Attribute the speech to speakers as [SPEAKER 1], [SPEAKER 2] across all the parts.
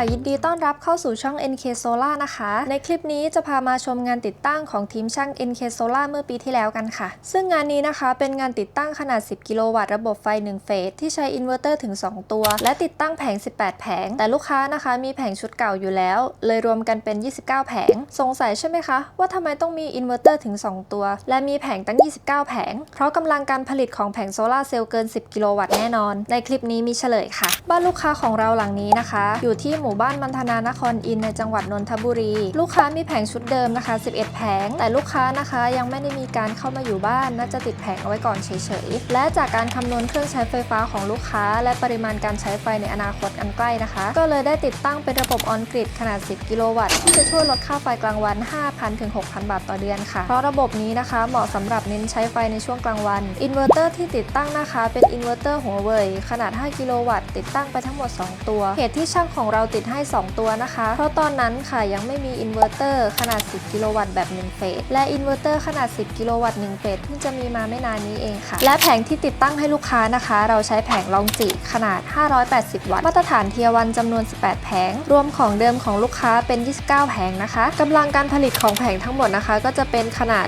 [SPEAKER 1] ยินดีต้อนรับเข้าสู่ช่อง NK Solar นะคะ ในคลิปนี้จะพามาชมงานติดตั้งของทีมช่าง NK Solar เมื่อปีที่แล้วกันค่ะ ซึ่งงานนี้นะคะเป็นงานติดตั้งขนาด 10 กิโลวัตต์ระบบไฟ 1 เฟส ที่ใช้อินเวอร์เตอร์ถึง 2 ตัว และติดตั้งแผง 18 แผง แต่ลูกค้านะคะมีแผงชุดเก่าอยู่แล้ว เลยรวมกันเป็น 29 แผง สงสัยใช่ไหมคะ ว่าทำไมต้องมีอินเวอร์เตอร์ถึง 2 ตัว และมีแผงตั้ง 29 แผง เพราะกำลังการผลิตของแผงโซลาร์เซลล์เกิน 10 กิโลวัตต์แน่นอน ในคลิปนี้มีเฉลยค่ะ บ้านลูกค้าของเราหลังนี้นะคะ อยู่ที่หมูมู่บ้านมันธนานครอินในจังหวัดนนทบุรี ลูกค้ามีแผงชุดเดิมนะคะ 11 แผง แต่ลูกค้านะคะยังไม่ได้มีการเข้ามาอยู่บ้าน น่าจะติดแผงเอาไว้ก่อนเฉยๆ และจากการคำนวณเครื่องใช้ไฟฟ้าของลูกค้า และปริมาณการใช้ไฟในอนาคตอันใกล้นะคะ ก็เลยได้ติดตั้งเป็นระบบออนกริดขนาด 10 กิโลวัตต์ที่จะช่วยลดค่าไฟกลางวัน 5,000 ถึง 6,000 บาทต่อเดือนค่ะ เพราะระบบนี้นะคะเหมาะสำหรับเน้นใช้ไฟในช่วงกลางวัน อินเวอร์เตอร์ที่ติดตั้งนะคะ เป็นอินเวอร์เตอร์หัวเว่ยขนาด 5 กิโลวัตต์ติดตั้งไปทั้งหมด 2 ตัว เหตุที่ช่างของเราติดให้ 2 ตัวนะคะ เพราะตอนนั้นค่ะยังไม่มีอินเวอร์เตอร์ขนาด 10 กิโลวัตต์แบบ 1 เฟส และอินเวอร์เตอร์ขนาด 10 กิโลวัตต์ 1 เฟสเพิ่งจะมีมาไม่นานนี้เองค่ะ และแผงที่ติดตั้งให้ลูกค้านะคะ เราใช้แผงลองจิขนาด 580 วัตต์ มาตรฐานเทียวันจำนวน 18 แผง รวมของเดิมของลูกค้าเป็น 29 แผงนะคะกำลังการผลิตของแผงทั้งหมดนะคะ ก็จะเป็นขนาด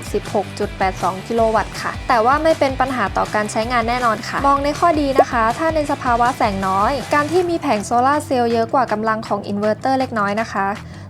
[SPEAKER 1] 16.82 กิโลวัตต์ค่ะ แต่ว่าไม่เป็นปัญหาต่อการใช้งานแน่นอนค่ะ มองในข้อดีนะคะ ถ้าในสภาวะแสงน้อย การที่มีแผงโซลาร์เซลล์เยอะกว่ากำลังของอินเวอร์เตอร์เล็กน้อยนะคะ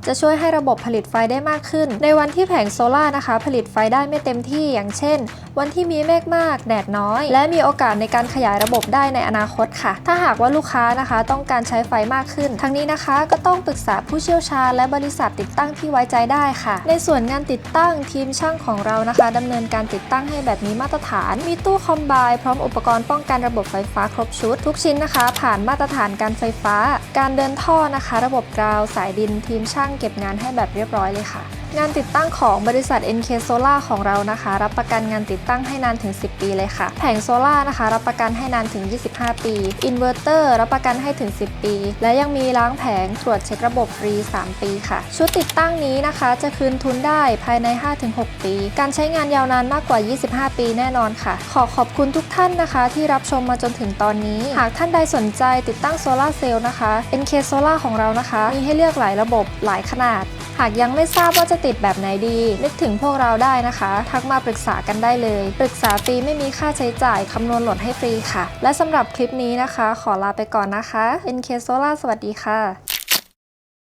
[SPEAKER 1] จะช่วยให้ระบบผลิตไฟได้มากขึ้น ในวันที่แผงโซลาร์นะคะ ผลิตไฟได้ไม่เต็มที่อย่างเช่น วันที่มีเมฆมากแดดน้อย และมีโอกาสในการขยายระบบได้ในอนาคตค่ะ ถ้าหากว่าลูกค้านะคะ ต้องการใช้ไฟมากขึ้น ทั้งนี้นะคะก็ต้องปรึกษาผู้เชี่ยวชาญและบริษัทติดตั้งที่ไว้ใจได้ค่ะ ในส่วนงานติดตั้งทีมช่างของเรานะคะดำเนินการติดตั้งให้แบบมีมาตรฐาน มีตู้คอมไบพร้อมอุปกรณ์ป้องกันระบบไฟฟ้าครบชุด ทุกชิ้นนะคะ ผ่านมาตรฐานการไฟฟ้า การเดินท่อนะคะ ระบบกราวสายดินทีมช่างเก็บงานให้แบบเรียบร้อยเลยค่ะ งานติดตั้งของบริษัท NK Solar ของเรานะคะ รับประกันงานติดตั้งให้นานถึง 10 ปีเลยค่ะ แผงโซล่านะคะ รับประกันให้นานถึง 25 ปีอินเวอร์เตอร์รับประกันให้ถึง 10 ปี และยังมีล้างแผงตรวจเช็คระบบฟรี 3 ปีค่ะ ชุดติดตั้งนี้นะคะ จะคืนทุนได้ภายใน 5-6 ปี การใช้งานยาวนานมากกว่า 25 ปีแน่นอนค่ะ ขอขอบคุณทุกท่านนะคะ ที่รับชมมาจนถึงตอนนี้ หากท่านใดสนใจติดตั้งโซลาร์เซลล์นะคะ NK Solar ของเรานะคะ มีให้เลือกหลายระบบหลายขนาดากยังไม่ทราบว่าจะติดแบบไหนดี นึกถึงพวกเราได้นะคะ ทักมาปรึกษากันได้เลย ปรึกษาฟรีไม่มีค่าใช้จ่ายคำนวณโหลดให้ฟรีค่ะ และสำหรับคลิปนี้นะคะ ขอลาไปก่อนนะคะ NK Solar สวัสดีค่ะ